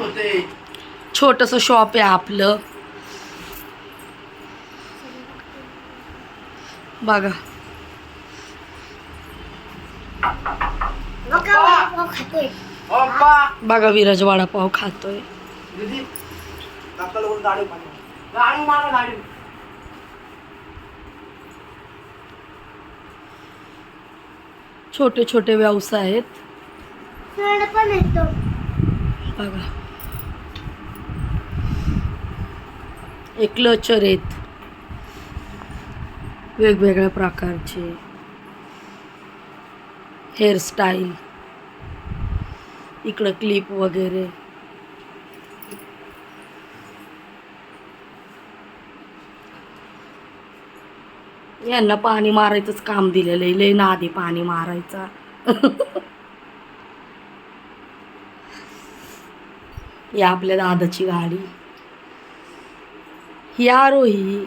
होते. छोटस शॉप आहे आपलं. बघा. बघा विराज वडापाव खातोय. छोटे छोटे व्यवसाय आहेत. पण येतो बघा. एक आहेत वेगवेगळ्या प्रकारचे हेअरस्टाईल इकडं क्लिप वगैरे. यांना पाणी मारायचंच काम दिलेलं आहे. लय ना आधी पाणी मारायचा. या आपल्या दादाची गाडी. ही आरोही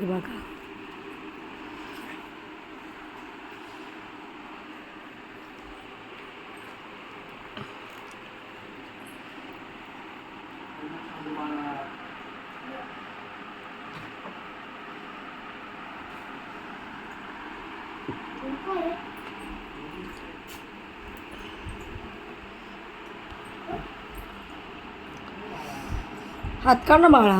हे बघा. हात काढ ना बाळा.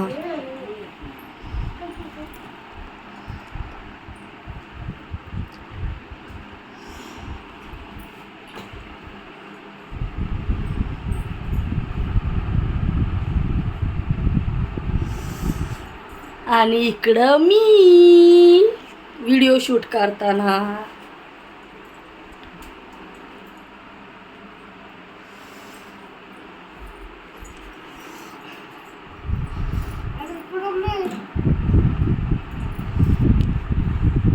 आणि इकडं मी व्हिडिओ शूट करताना.